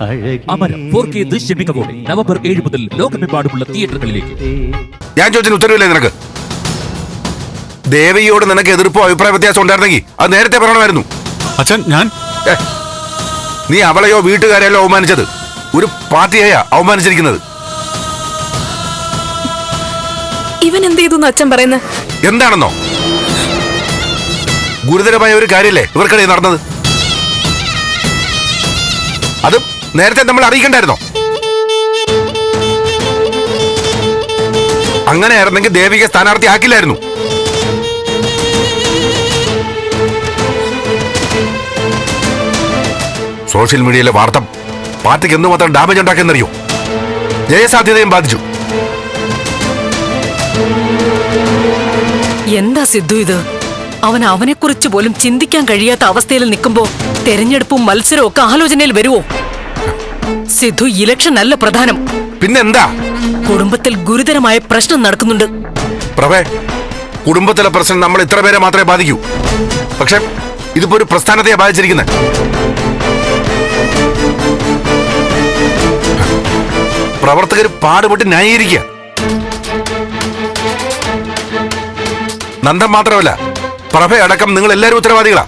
Amaram four K ദൃശ്യമികവോടെ November ഏഴ് മുതൽ ലോകമെമ്പാടുമുള്ള തിയേറ്ററുകളിലേക്ക്. ഞാൻ ചോദിച്ചതിന് ഉത്തരവില്ലേ നിനക്ക്? ദേവിയോട് നിനക്ക് എതിർപ്പോ അഭിപ്രായ വ്യത്യാസം ഉണ്ടായിരുന്നെങ്കിൽ അത് നേരത്തെ പറയണമായിരുന്നു. അച്ഛൻ ഞാൻ? ഏ, നീ അവളെയോ വീട്ടുകാരെയോ അവമാനിച്ചത് ഒരു പാർട്ടിയായ അവമാനിച്ചിരിക്കുന്നത് ഇവൻ എന്ത് ചെയ്തു അച്ഛൻ പറയുന്നത് എന്താണെന്നോ? ഗുരുതരമായ ഒരു കാര്യല്ലേ ഇവർക്കിടയിൽ നടന്നത്? അത് നേരത്തെ നമ്മൾ അറിയിക്കണ്ടായിരുന്നോ? അങ്ങനെയായിരുന്നെങ്കിൽ ദേവിക സ്ഥാനാർത്ഥി ആക്കില്ലായിരുന്നു. സോഷ്യൽ മീഡിയയിലെ വാർത്ത പാർട്ടിക്ക് എന്തുമാത്രം ഡാമേജ് ഉണ്ടാക്കിയെന്നറിയോ? ജയസാധ്യതയും ബാധിച്ചു. എന്താ സിദ്ധു ഇത്? അവൻ അവനെക്കുറിച്ച് പോലും ചിന്തിക്കാൻ കഴിയാത്ത അവസ്ഥയിൽ നിൽക്കുമ്പോൾ തെരഞ്ഞെടുപ്പും മത്സരവും ഒക്കെ ആലോചനയിൽ വരുവോ? സിദ്ധു ഇലക്ഷൻ അല്ല പ്രധാനം. പിന്നെന്താ? കുടുംബത്തിൽ ഗുരുതരമായ പ്രശ്നം നടക്കുന്നുണ്ട്. പ്രഭേ കുടുംബത്തിലെ പ്രശ്നം നമ്മൾ ഇത്ര പേരെ മാത്രമേ ബാധിക്കൂ. പക്ഷെ ഇതിപ്പോ ഒരു പ്രസ്ഥാനത്തെ ബാധിച്ചിരിക്കുന്നത് പ്രവർത്തകർ പാടുപെട്ട് ന്യായീകരിക്കുക. നന്ദം മാത്രമല്ല പ്രഭ അടക്കം നിങ്ങൾ എല്ലാവരും ഉത്തരവാദികളാ.